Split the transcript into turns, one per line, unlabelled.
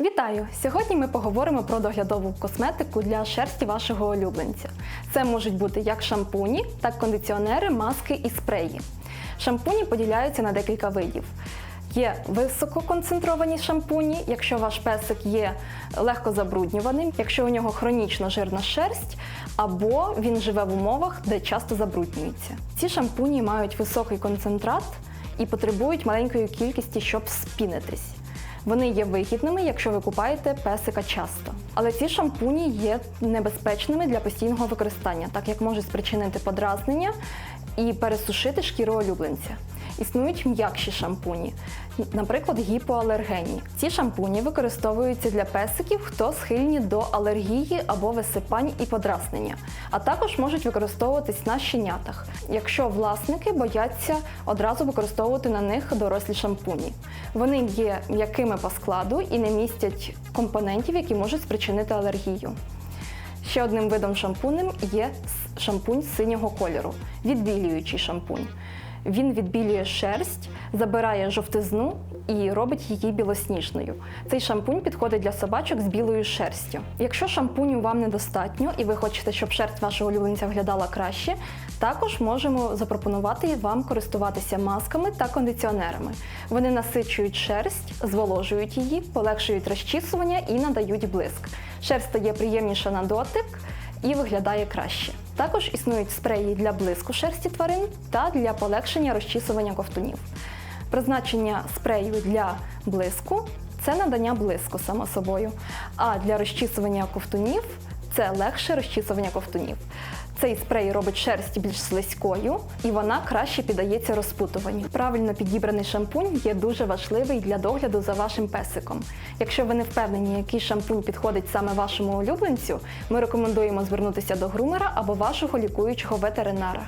Вітаю! Сьогодні ми поговоримо про доглядову косметику для шерсті вашого улюбленця. Це можуть бути як шампуні, так кондиціонери, маски і спреї. Шампуні поділяються на декілька видів. Є висококонцентровані шампуні, якщо ваш песик є легко забруднюваним, якщо у нього хронічно жирна шерсть, або він живе в умовах, де часто забруднюється. Ці шампуні мають високий концентрат і потребують маленької кількості, щоб спінитись. Вони є вигідними, якщо ви купаєте песика часто. Але ці шампуні є небезпечними для постійного використання, так як можуть спричинити подразнення і пересушити шкіру улюбленця. Існують м'якші шампуні, наприклад, гіпоалергенні. Ці шампуні використовуються для песиків, хто схильні до алергії або висипань і подразнення, а також можуть використовуватись на щенятах, якщо власники бояться одразу використовувати на них дорослі шампуні. Вони є м'якими по складу і не містять компонентів, які можуть спричинити алергію. Ще одним видом шампунем є шампунь синього кольору, відбілюючий шампунь. Він відбілює шерсть, забирає жовтизну і робить її білосніжною. Цей шампунь підходить для собачок з білою шерстю. Якщо шампуню вам недостатньо і ви хочете, щоб шерсть вашого улюбленця виглядала краще, також можемо запропонувати вам користуватися масками та кондиціонерами. Вони насичують шерсть, зволожують її, полегшують розчісування і надають блиск. Шерсть стає приємніша на дотик і виглядає краще. Також існують спреї для блиску шерсті тварин та для полегшення розчісування ковтунів. Призначення спрею для блиску це надання блиску само собою, а для розчісування ковтунів це легше розчісування ковтунів. Цей спрей робить шерсть більш слизькою і вона краще піддається розпутуванню. Правильно підібраний шампунь є дуже важливий для догляду за вашим песиком. Якщо ви не впевнені, який шампунь підходить саме вашому улюбленцю, ми рекомендуємо звернутися до грумера або вашого лікуючого ветеринара.